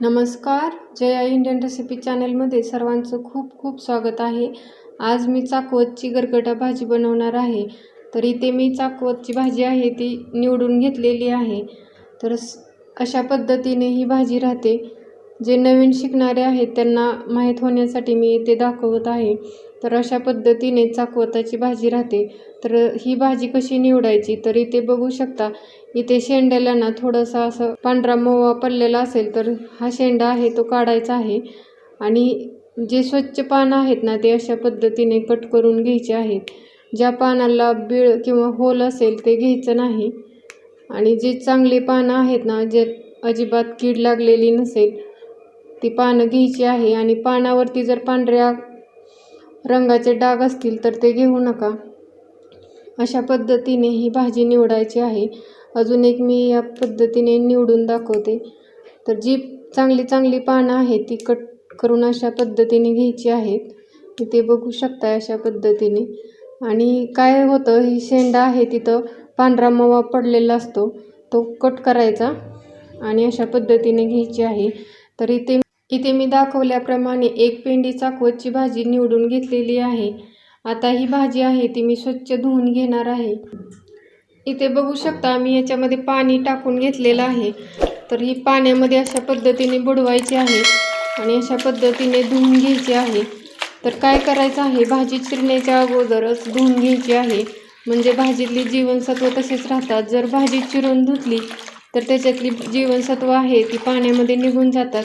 नमस्कार Jaya Indian recipe चॅनलमध्ये सर्वांचं खूप खूप स्वागत आहे. आज मी चाकवतची गरगटा भाजी बनवणार आहे. तर इथे मी चाकवतची भाजी आहे ती निवडून घेतलेली आहे. तर अशा पद्धतीने ही भाजी राहते. जे नवीन शिकणारे आहेत त्यांना माहीत होण्यासाठी मी इथे दाखवत आहे. तर अशा पद्धतीने चाकवताची भाजी राहते. तर ही भाजी कशी निवडायची तर इथे बघू शकता. इथे शेंड्याला ना थोडंसं असं पांढरा मोवा पडलेला असेल तर हा शेंडा आहे तो काढायचा आहे. आणि जे स्वच्छ पानं आहेत ना ते अशा पद्धतीने कट करून घ्यायचे आहेत. ज्या पानाला बीळ किंवा होल असेल ते घ्यायचं नाही. आणि जे चांगली पानं आहेत ना जे अजिबात कीड लागलेली नसेल ती पानं घ्यायची आहे आणि पानावरती जर पांढऱ्या रंगाचे डाग असतील तर ते घेऊ नका. अशा पद्धतीने ही भाजी निवडायची आहे. अजून एक मी या पद्धतीने निवडून दाखवते. तर जी चांगली चांगली पानं आहेत ती कट करून अशा पद्धतीने घ्यायची आहेत. ते बघू शकता अशा पद्धतीने. आणि काय होतं ही शेंडा आहे तिथं पांढरा मवा पडलेला असतो. तो कट करायचा आणि अशा पद्धतीने घ्यायची आहे. तर इथे इथे मी दाखवल्याप्रमाणे एक पेंडी चाकवतची भाजी निवडून घेतलेली आहे. आता ही भाजी आहे ती मी स्वच्छ धुवून घेणार आहे. इथे बघू शकता मी याच्यामध्ये पाणी टाकून घेतलेलं आहे. तर ही पाण्यामध्ये अशा पद्धतीने बुडवायची आहे आणि अशा पद्धतीने धुवून घ्यायची आहे. तर काय करायचं आहे? भाजी चिरण्याच्या अगोदरच धुवून घ्यायची आहे. म्हणजे भाजीतली जीवनसत्व तसेच राहतात. जर भाजी चिरून धुतली तर त्याच्यातली जीवनसत्व आहे ती पाण्यामध्ये निघून जातात.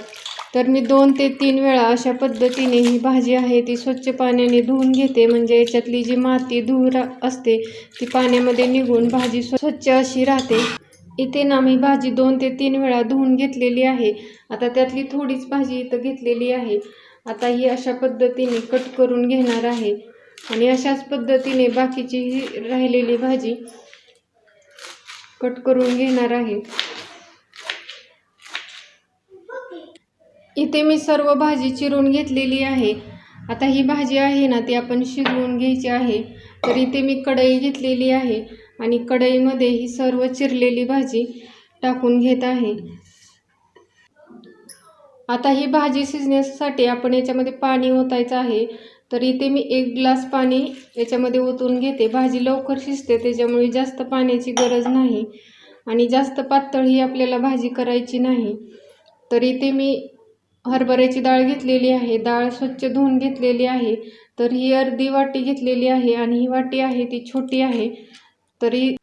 तर मी दोन ते तीन वेळा अशा पद्धतीने ही भाजी आहे ती स्वच्छ पाण्याने धुवून घेते. म्हणजे याच्यातली जी माती धूर असते ती पाण्यामध्ये निघून भाजी स्वच्छ अशी राहते. इथे ना मी भाजी दोन ते तीन वेळा धुवून घेतलेली आहे. आता त्यातली थोडीच भाजी इथं घेतलेली आहे. आता ही अशा पद्धतीने कट करून घेणार आहे. आणि अशाच पद्धतीने बाकीची ही राहिलेली भाजी कट करून घेणार आहे. इथे मी सर्व भाजी चिरून घेतलेली आहे. आता ही भाजी आहे ना ती आपण शिजवून घ्यायची आहे. तर इथे मी कढई घेतलेली आहे आणि कढईमध्ये ही सर्व चिरलेली भाजी टाकून घेत आहे. आता ही भाजी शिजण्यासाठी आपण याच्यामध्ये पाणी ओतायचं आहे. तर इथे मी एक ग्लास पाणी याच्यामध्ये ओतून घेते. भाजी लवकर शिजते त्याच्यामुळे जास्त पाण्याची गरज नाही. आणि जास्त पातळ ही आपल्याला भाजी करायची नाही. तर इथे मी हरभऱ्याची डाळ घेतलेली आहे डाळ स्वच्छ धुवून घेतलेली आहे तर ही अर्धी वाटी घेतलेली आहे आणि ही वाटी आहे ती छोटी आहे. तरी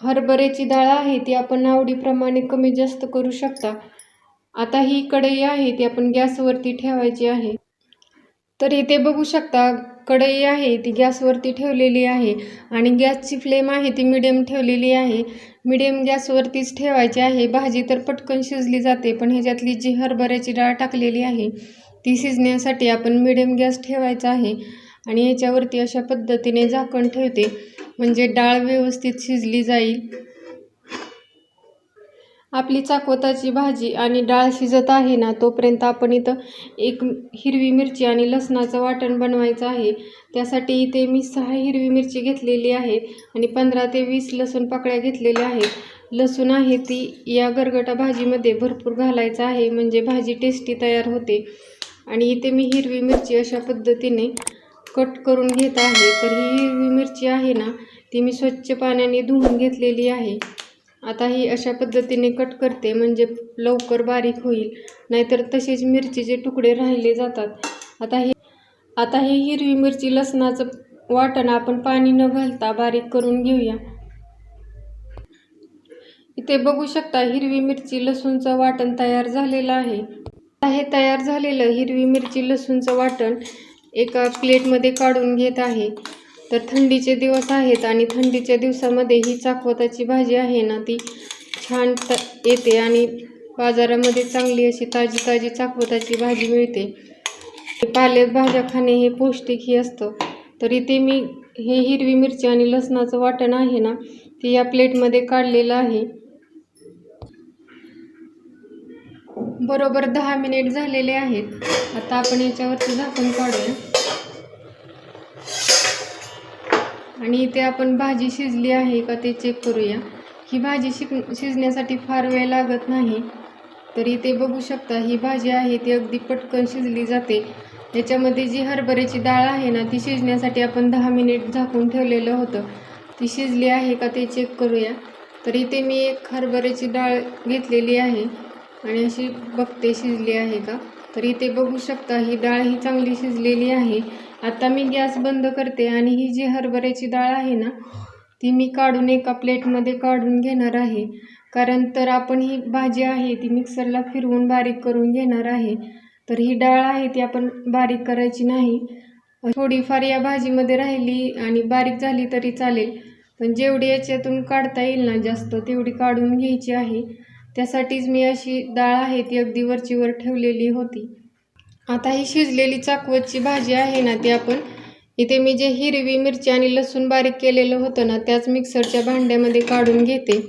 हरभऱ्याची डाळ आहे ती आपण आवडीप्रमाणे कमी जास्त करू शकता. आता ही कढई आहे ती आपण गॅसवरती ठेवायची आहे. तर इथे बघू शकता कढई आहे ती गॅसवरती ठेवलेली आहे आणि गॅसची फ्लेम आहे ती मिडियम ठेवलेली आहे. मिडियम गॅसवरतीच ठेवायची आहे. भाजी तर पटकन शिजली जाते पण ह्याच्यातली जी हरभऱ्याची डाळ टाकलेली आहे ती शिजण्यासाठी आपण मिडियम गॅस ठेवायचा आहे आणि याच्यावरती अशा पद्धतीने झाकण ठेवते. म्हणजे डाळ व्यवस्थित शिजली जाईल. आपली चाकवताची भाजी आणि डाळ शिजत आहे ना तोपर्यंत आपण इथं एक हिरवी मिरची आणि लसणाचं वाटण बनवायचं आहे. त्यासाठी इथे मी सहा हिरवी मिरची घेतलेली आहे आणि पंधरा ते वीस लसूण पाकळ्या घेतलेल्या आहेत. लसूण आहे ती या गरगटा भाजीमध्ये भरपूर घालायचं आहे म्हणजे भाजी टेस्टी तयार होते. आणि इथे मी हिरवी मिरची अशा पद्धतीने कट करून घेत आहे. तर ही हिरवी मिरची आहे ना ती मी स्वच्छ पाण्याने धुवून घेतलेली आहे. आता ही अशा पद्धतीने कट करते म्हणजे लवकर बारीक होईल. नाहीतर तसेच मिरचीचे तुकडे राहिले जातात. आता हे आता ही हिरवी मिरची लसणाचं वाटण आपण पाणी न घालता बारीक करून घेऊया. इथे बघू शकता हिरवी मिरची लसूणचं वाटण तयार झालेलं आहे. आता हे तयार झालेलं हिरवी मिरची लसूणचं वाटण एका प्लेटमध्ये काढून घेत आहे. तर थंडीचे दिवस आहेत आणि थंडीच्या दिवसामध्ये ही चाकवताची भाजी आहे ना ती छान त येते आणि बाजारामध्ये चांगली अशी ताजी ताजी चाकवताची भाजी मिळते. पालेत भाज्या खाणे हे पौष्टिकही असतं. तर इथे मी हे हिरवी मिरची आणि लसणाचं वाटण आहे ना ते या प्लेटमध्ये काढलेलं आहे. बरोबर दहा मिनिट झालेले आहेत. आता आपण याच्यावरती झाकण काढूया. आणि इथे आपण भाजी शिजली आहे का ते चेक करूया. ही भाजी शिक शिजण्यासाठी फार वेळ लागत नाही. तर इथे बघू शकता ही भाजी आहे ती अगदी पटकन शिजली जाते. याच्यामध्ये जी हरभऱ्याची डाळ आहे ना ती शिजण्यासाठी आपण दहा मिनिट झाकून ठेवलेलं होतं. ती शिजली आहे का ते चेक करूया. तर इथे मी एक हरभऱ्याची डाळ घेतलेली आहे. आणि अशी बघते शिजली आहे का? तर इथे बघू शकता ही डाळ ही चांगली शिजलेली आहे. आता मी गॅस बंद करते आणि ही जी हरभऱ्याची डाळ आहे ना ती मी काढून एका प्लेटमध्ये काढून घेणार आहे. कारण तर आपण ही भाजी आहे ती मिक्सरला फिरवून बारीक करून घेणार आहे. तर ही डाळ आहे ती आपण बारीक करायची नाही. थोडीफार या भाजीमध्ये राहिली आणि बारीक झाली तरी चालेल. पण जेवढी याच्यातून काढता येईल ना जास्त तेवढी काढून घ्यायची आहे. त्यासाठीच मी अशी डाळ आहे ती अगदी वरचीवर ठेवलेली होती. आता ही शिजलेली चाकवतची भाजी आहे ना ती आपण इथे मी जे हिरवी मिरची आणि लसूण बारीक केलेलं होतं ना त्याच मिक्सरच्या भांड्यामध्ये काढून घेते.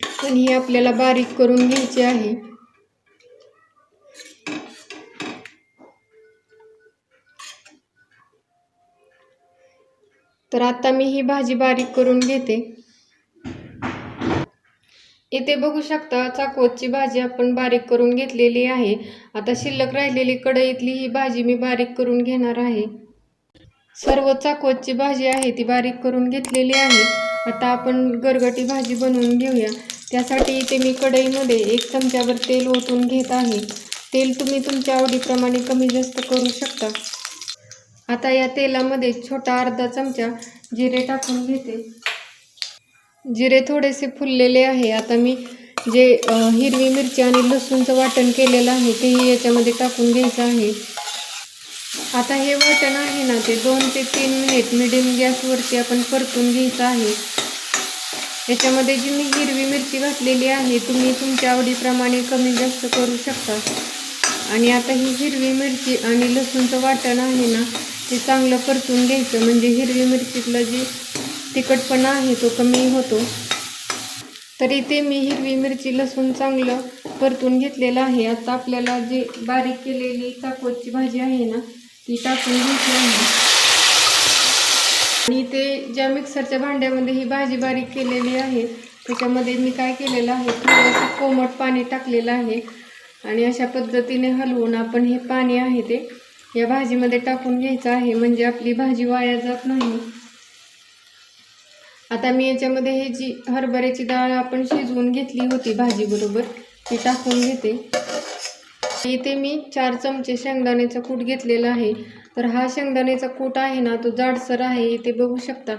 पण ही आपल्याला बारीक करून घ्यायची आहे. तर आता मी ही भाजी बारीक करून घेते. इथे बघू शकता चाकवतची भाजी आपण बारीक करून घेतलेली आहे. आता शिल्लक राहिलेली कढईतली ही भाजी मी बारीक करून घेणार आहे. सर्व चाकवतची भाजी आहे ती बारीक करून घेतलेली आहे. आता आपण गरगटी भाजी बनवून घेऊया. त्यासाठी इथे मी कढईमध्ये एक चमच्यावर तेल ओतून घेत आहे. तेल तुम्ही तुमच्या आवडीप्रमाणे कमी जास्त करू शकता. आता या तेलामध्ये छोटा अर्धा चमचा जिरे टाकून घेते. जिरे थोडेसे फुललेले आहे. आता मी जे हिरवी मिरची आणि लसूणचं वाटण केलेलं आहे तेही याच्यामध्ये टाकून घ्यायचं आहे. आता हे वाटण आहे ना ते दोन ते तीन मिनिट मिडियम गॅसवरती आपण परतून घ्यायचं आहे. याच्यामध्ये जी मी हिरवी मिरची घातलेली आहे तुम्ही तुमच्या आवडीप्रमाणे कमी जास्त करू शकता. आणि आता ही हिरवी मिरची आणि लसूणचं वाटण आहे ना ते चांगलं परतून घ्यायचं. म्हणजे हिरवी मिरचीतलं जी तिखटपणा आहे तो कमी होतो. तर इथे मी हिरवी मिरची लसूण चांगलं परतून घेतलेलं आहे. आता आपल्याला जे बारीक केलेली ताकोची भाजी आहे ना ती टाकून घ्यायची आहे. आणि ते ज्या मिक्सरच्या भांड्यामध्ये ही भाजी बारीक केलेली आहे त्याच्यामध्ये मी काय केलेलं आहे थोडंसं कोमट पाणी टाकलेलं आहे. आणि अशा पद्धतीने हलवून आपण हे पाणी आहे ते या भाजीमध्ये टाकून घ्यायचं आहे. म्हणजे आपली भाजी वाया जात नाही. आता मी याच्यामध्ये हे जी हरभऱ्याची डाळ आपण शिजवून घेतली होती भाजीबरोबर ती टाकून घेते. इथे मी चार चमचे शेंगदाण्याचा कूट घेतलेला आहे. तर हा शेंगदाण्याचा कूट आहे ना तो जाडसर आहे इथे बघू शकता.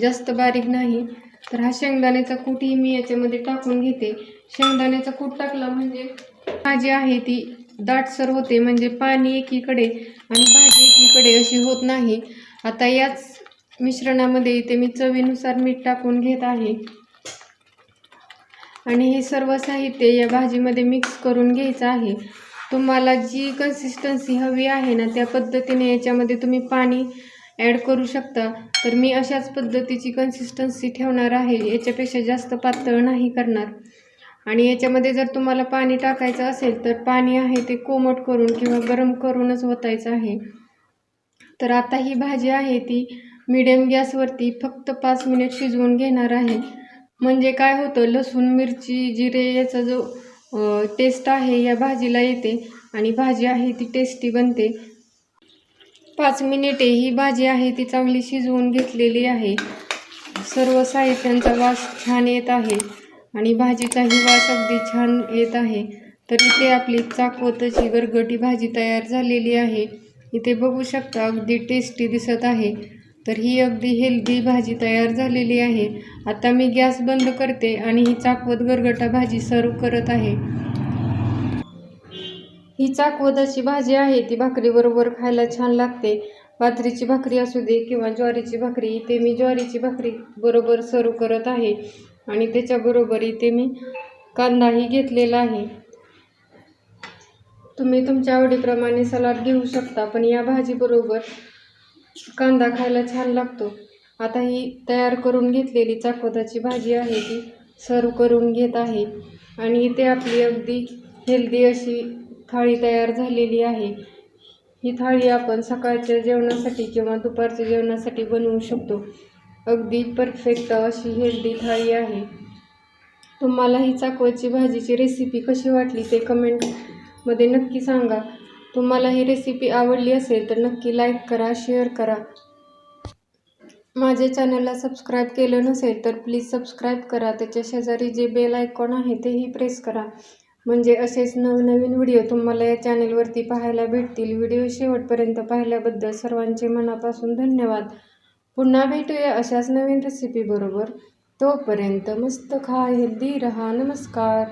जास्त बारीक नाही. तर हा शेंगदाण्याचा कूटही मी याच्यामध्ये टाकून घेते. शेंगदाण्याचा कूट टाकला म्हणजे भाजी आहे ती दाटसर होते म्हणजे पाणी एकीकडे आणि भाजी एकीकडे अशी होत नाही. आता याच मिश्रणामध्ये इथे मी चवीनुसार मीठ टाकून घेत आहे. आणि हे सर्व साहित्य या भाजीमध्ये मिक्स करून घ्यायचं आहे. तुम्हाला जी कन्सिस्टन्सी हवी आहे ना त्या पद्धतीने याच्यामध्ये तुम्ही पाणी ॲड करू शकता. तर मी अशाच पद्धतीची कन्सिस्टन्सी ठेवणार आहे. याच्यापेक्षा जास्त पातळ नाही करणार. आणि याच्यामध्ये जर तुम्हाला पाणी टाकायचं असेल तर पाणी आहे ते कोमट करून किंवा गरम करूनच ओतायचं आहे. तर आता ही भाजी आहे ती मिडियम गॅसवरती फक्त पाच मिनिट शिजवून घेणार आहे. म्हणजे काय होतं लसूण मिरची जिरे याचा जो टेस्ट आहे या भाजीला येते आणि भाजी आहे ती टेस्टी बनते. पाच मिनिटे ही भाजी आहे ती चांगली शिजवून घेतलेली आहे. सर्व साहित्यांचा वास छान येत आहे आणि भाजीचाही वास अगदी छान येत आहे. तर इथे आपली चाकवतची गरगटी भाजी तयार झालेली आहे. इथे बघू शकता अगदी टेस्टी दिसत आहे. तर ही अगदी हेल्दी भाजी तयार झालेली आहे. आता मी गॅस बंद करते आणि ही चाकवत गरगटा भाजी सर्व करत आहे. ही चाकवताची भाजी आहे ती भाकरीबरोबर खायला छान लागते. बाजरीची भाकरी असू दे किंवा ज्वारीची भाकरी इथे मी ज्वारीची भाकरी बरोबर सर्व करत आहे. आणि त्याच्याबरोबर इथे मी कांदाही घेतलेला आहे. तुम्ही तुमच्या आवडीप्रमाणे सलाड घेऊ शकता पण या भाजीबरोबर कांदा खायला छान लागतो. आता ही तयार करून घेतलेली चाकवताची भाजी आहे ती सर्व करून घेत आहे. आणि इथे आपली अगदी हेल्दी अशी थाळी तयार झालेली आहे. ही थाळी आपण सकाळच्या जेवणासाठी किंवा दुपारच्या जेवणासाठी बनवू शकतो. अगदी परफेक्ट अशी हेल्दी थाळी आहे. तुम्हाला ही चाकवतची भाजीची रेसिपी कशी वाटली ते कमेंटमध्ये नक्की सांगा. तुम्हाला ही रेसिपी आवडली असेल तर नक्की लाईक करा शेअर करा. माझ्या चॅनलला सबस्क्राईब केलं नसेल तर प्लीज सबस्क्राईब करा. त्याच्या शेजारी जे बेल आयकॉन आहे तेही प्रेस करा. म्हणजे असेच नवनवीन व्हिडिओ तुम्हाला या चॅनेलवरती पाहायला भेटतील. व्हिडिओ शेवटपर्यंत पाहिल्याबद्दल सर्वांचे मनापासून धन्यवाद. पुन्हा भेटूया अशाच नवीन रेसिपी बरोबर. तोपर्यंत मस्त खा हेल्दी रहा. नमस्कार.